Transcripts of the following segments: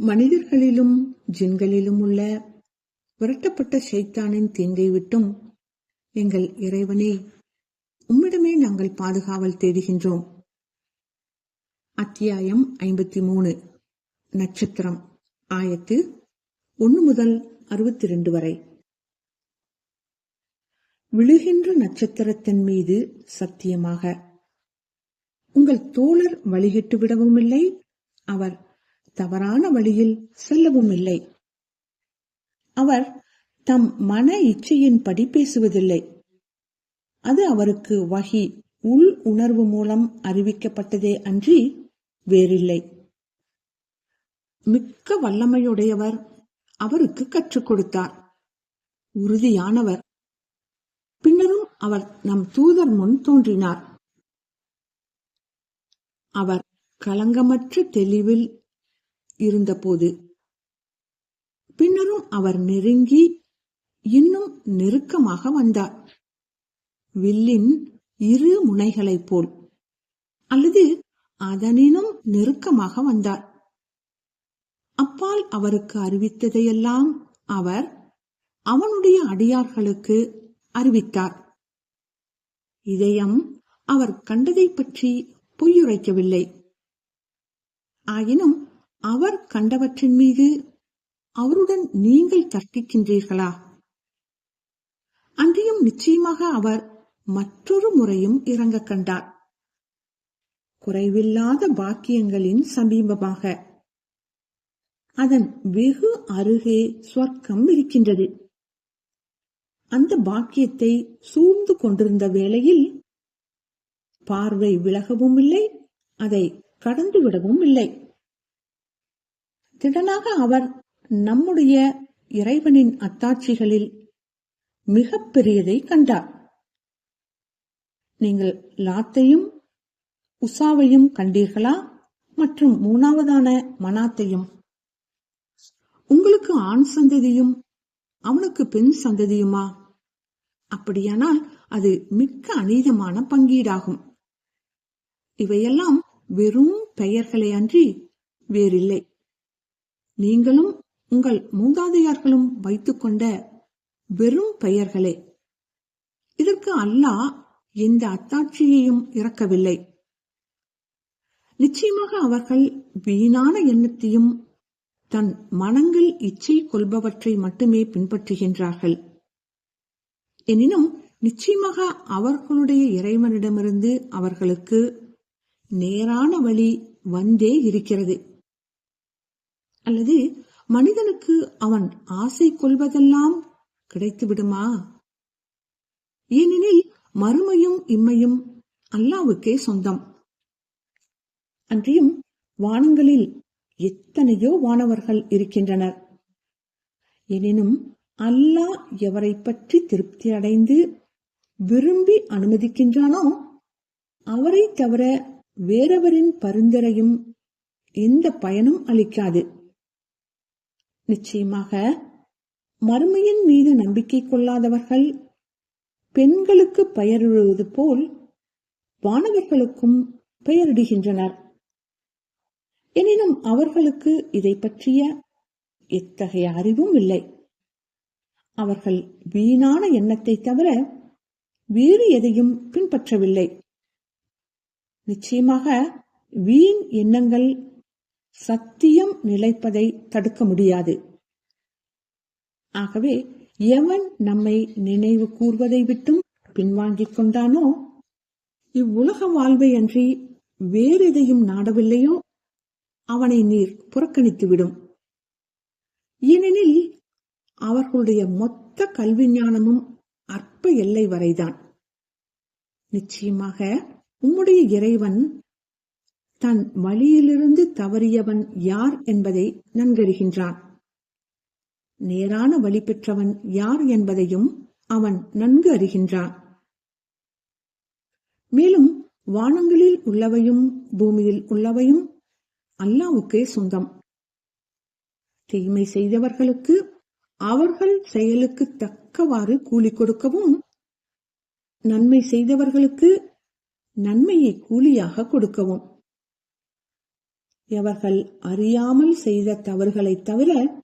மனிதர்களிலும் ஜின்களிலும் உள்ள விரட்டப்பட்ட சைத்தானின் தீங்கை விட்டும் எங்கள் இறைவனே உம்மிடமே நாங்கள் பாதுகாவல் தேடுகின்றோம். அத்தியாயம் ஐம்பத்தி மூணு நட்சத்திரம். ஆயத்து ஒன்று முதல் அறுபத்தி ரெண்டு வரை. விழுகின்ற நட்சத்திரத்தின் மீது சத்தியமாக. உங்கள் தோழர் வழிகிட்டு விடவும் இல்லை அவர் தவறான வழியில் செல்லவும் இல்லை. அவர் தம் மன இச்சையின்படி பேசுவதில்லை. அது அவருக்கு வகி உள் உணர்வு மூலம் அறிவிக்கப்பட்டதே அன்றி வேறில்லை. மிக்க வல்லமையுடையவர் அவருக்கு கற்றுக் கொடுத்தார். உறுதியானவர். பின்னரும் அவர் நம் தூதர் முன் தோன்றினார். அவர் களங்கமற்ற தெளிவில் இருந்தபோது. பின்னரும் அவர் நெருங்கி இன்னும் நெருக்கமாக வந்தார். வில்லின் இரு முனைகளைப் போல். அல்லது அதனினும் நெருக்கமாக வந்தார். அப்பால் அவருக்கு அறிவித்ததையெல்லாம் அவர் அவனுடைய அடியார்களுக்கு அறிவித்தார். இதயம் அவர் கண்டதை பற்றி பொய்யுரைக்கவில்லை. ஆயினும் அவர் கண்டவற்றின் மீது அவருடன் நீங்கள் தர்க்கிக்கின்றீர்களா? அன்றியும் நிச்சயமாக அவர் மற்றொரு முறையும் இறங்க கண்டார். குறைவில்லாத பாக்கியங்களின் சமீபமாக. அதன் வெகு அருகே சொர்க்கம் இருக்கின்றது. அந்த பாக்கியத்தை சூழ்ந்து கொண்டிருந்த வேளையில் பார்வை விலகவும் இல்லை அதை கடந்து விடவும் இல்லை. திடனாக அவர் நம்முடைய இறைவனின் அத்தாட்சிகளில் மிக பெரியதை கண்டார். நீங்கள் லாத்தையும் உசாவையும் கண்டீர்களா? மற்றும் மூணாவதான மனாத்தையும். உங்களுக்கு ஆண் சந்ததியும் அவனுக்கு பெண் சந்ததியுமா? அப்படியானால் அது மிக்க அநீதமான பங்கீடாகும். இவையெல்லாம் வெறும் பெயர்களே அன்றி வேறில்லை. நீங்களும் உங்கள் மூதாதையார்களும் வைத்துக்கொண்ட வெறும் பெயர்களே. இதற்கு அல்லாஹ் எந்த அத்தாட்சியையும் இறக்கவில்லை. நிச்சயமாக அவர்கள் வீணான எண்ணத்தையும் தன் மனங்கள் இச்சை கொள்பவற்றை மட்டுமே பின்பற்றுகின்றார்கள். எனினும் நிச்சயமாக அவர்களுடைய இறைவனிடமிருந்து அவர்களுக்கு நேரான வழி வந்தே இருக்கிறது. அல்லது மனிதனுக்கு அவன் ஆசை கொள்வதெல்லாம் கிடைத்துவிடுமா? ஏனெனில் மறுமையும் இம்மையும் அல்லாவுக்கே சொந்தம். அன்றியும் வானங்களில் எத்தனையோ வானவர்கள் இருக்கின்றனர். எனினும் அல்லாஹ் எவரை பற்றி திருப்தி அடைந்து விரும்பி அனுமதிக்கின்றானோ அவரை தவிர வேறவரின் பரிந்துரையும் எந்த பயனும் அளிக்காது. நிச்சயமாக மறுமையின் மீது நம்பிக்கை கொள்ளாதவர்கள் பெண்களுக்கு பெயரிடுவது போல் வானவர்களுக்கும் பெயரிடுகின்றனர். எனினும் அவர்களுக்கு இதை பற்றிய எத்தகைய அறிவும் இல்லை. அவர்கள் வீணான எண்ணத்தை தவிர வேறு எதையும் பின்பற்றவில்லை. நிச்சயமாக வீண் எண்ணங்கள் சத்தியம் நிலைப்பதை தடுக்க முடியாது. ஆகவே எவன் நம்மை நினைவு கூர்வதை விட்டும் பின்வாங்கிக் கொண்டானோ இவ்வுலக வாழ்வை அன்றி வேறெதையும் நாடவில்லையோ அவனை நீர் புறக்கணித்துவிடும் ஏனெனில் அவர்களுடைய மொத்த கல்வி ஞானமும் அற்ப எல்லை வரைதான். நிச்சயமாக உம்முடைய இறைவன் தன் வழியிலிருந்து தவறியவன் யார் என்பதை நன்கறிகின்றான். நேரான வழி பெற்றவன் யார் என்பதையும் அவன் நன்கு அறிகின்றான். மேலும் வானங்களில் உள்ளவையும் பூமியில் உள்ளவையும் அல்லாவுக்கே சொந்தம். தீமை செய்தவர்களுக்கு அவர்கள் செயலுக்கு தக்கவாறு கூலி கொடுக்கவும் நன்மை செய்தவர்களுக்கு நன்மையை கூலியாக கொடுக்கவும். எவர்கள் அறியாமல் செய்த தவறுகளைத் தவிர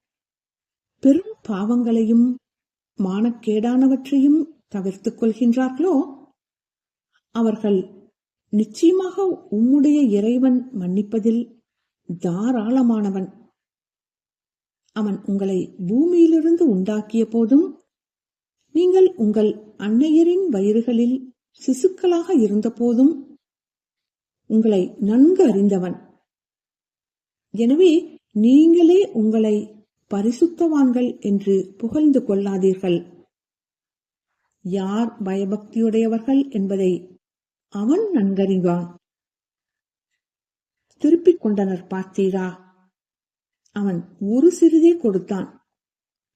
பெரும் பாவங்களையும் மானக்கேடானவற்றையும் தவிர்த்துக் கொள்கின்றார்களோ? அவர்கள் நிச்சயமாக உம்முடைய இறைவன் மன்னிப்பதில் தாராளமானவன். அவன் உங்களை பூமியிலிருந்து உண்டாக்கிய போதும் நீங்கள் உங்கள் அன்னையரின் வயிறுகளில் சிசுக்களாக இருந்தபோதும் உங்களை நன்கு அறிந்தவன். எனவே நீங்களே உங்களை பரிசுத்தவான்கள் என்று புகழ்ந்து கொள்ளாதீர்கள். யார் பயபக்தியுடையவர்கள் என்பதை அவன் நன்கறிவான். திருப்பிக் கொண்டனர் பார்த்தீரா? அவன் ஒரு சிறிதே கொடுத்தான்.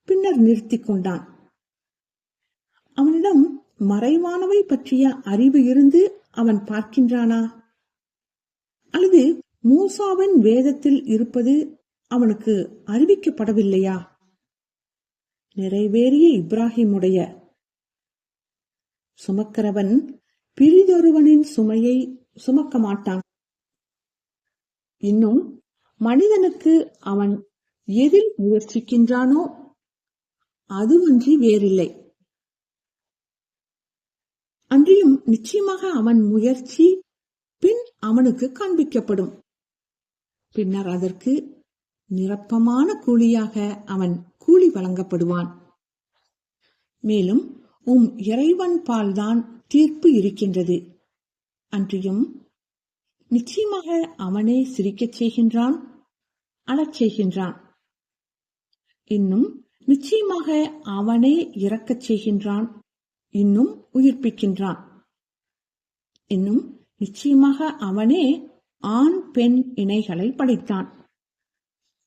பின்னர் நிறுத்திக் கொண்டான். அவனிடம் மறைவானவை பற்றிய அறிவு இருந்து அவன் பார்க்கின்றானா? அல்லது மூசாவின் வேதத்தில் இருப்பது அவனுக்கு அறிவிக்கப்படவில்லையா? நிறைவேறிய இப்ராஹிமுடைய சுமக்கிறவன் பிரிதொருவனின் சுமையை சுமக்க மாட்டான். இன்னும் மனிதனுக்கு அவன் எதில் முயற்சிக்கின்றானோ அதுவன்றி வேறில்லை. அன்றியும் நிச்சயமாக அவன் முயற்சி பின் அவனுக்கு காண்பிக்கப்படும். பின்னர் அதற்கு நிரப்பமான கூலியாக அவன் கூலி வழங்கப்படுவான். மேலும் உம் இறைவன் பால்தான் தீர்ப்பு இருக்கின்றது. அன்றியும் நிச்சயமாக அவனே சிரிக்கச் செய்கின்றான் அழச் செய்கின்றான். இன்னும் நிச்சயமாக அவனே இறக்கச் செய்கின்றான் இன்னும் உயிர்ப்பிக்கின்றான். இன்னும் நிச்சயமாக அவனே ஆண் பெண் இணைகளை படைத்தான்.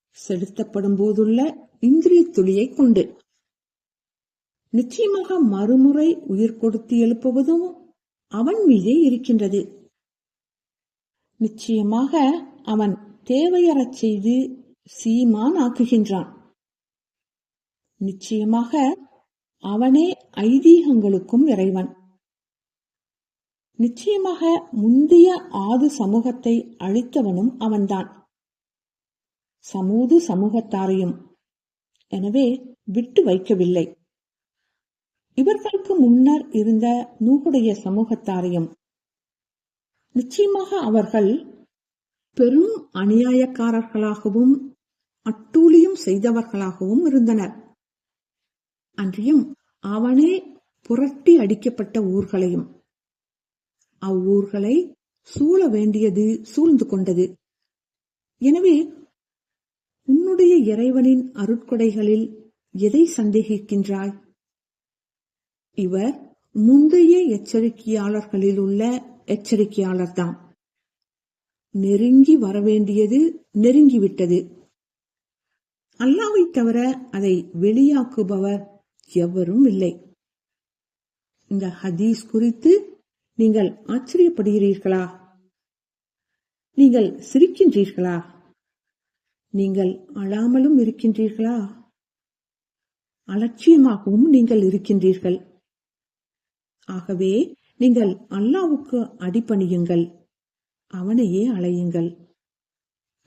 செலுத்தப்படும் போதுள்ள இந்திரிய துளியை கொண்டு. நிச்சயமாக மறுமுறை உயிர் கொடுத்து எழுப்புவதும் அவன் மீதே இருக்கின்றது. நிச்சயமாக அவன் தேவையறச் செய்து சீமான் ஆக்குகின்றான். நிச்சயமாக அவனே ஐதீகங்களுக்கும் இறைவன். நிச்சயமாக முந்திய ஆது சமூகத்தை அழித்தவனும் அவன்தான். சமூது சமூகத்தாரையும். எனவே விட்டு வைக்கவில்லை. இவர்களுக்கு முன்னர் இருந்த நூகுடைய சமூகத்தாரையும். நிச்சயமாக அவர்கள் பெரும் அநியாயக்காரர்களாகவும் அட்டூழியும் செய்தவர்களாகவும் இருந்தனர். அன்றியும் அவனே புரட்டி அடிக்கப்பட்ட ஊர்களையும். அவ்வூர்களை சூழ வேண்டியது சூழ்ந்து கொண்டது. எனவே உன்னுடைய இறைவனின் அருட்கொடைகளில் எதை சந்தேகிக்கின்றாய்? இவர் முந்தைய எச்சரிக்கையாளர்களில் உள்ள எச்சரிக்கையாளர்தான் நெருங்கி வரவேண்டியது நெருங்கிவிட்டது. அல்லாவை தவிர அதை வெளியாக்குபவர் எவரும் இல்லை. இந்த ஹதீஸ் குறித்து நீங்கள் ஆச்சரியப்படுகிறீர்களா? நீங்கள் சிரிக்கின்றீர்களா? நீங்கள் அழாமலும் இருக்கின்றீர்களா? அலட்சியமாகவும் நீங்கள் இருக்கின்றீர்கள். ஆகவே நீங்கள் அல்லாவுக்கு அடிபணியுங்கள். அவனையே அலையுங்கள்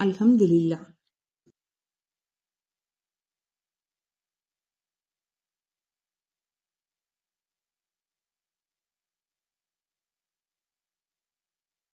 அல்ஹம்துலில்லாஹ்.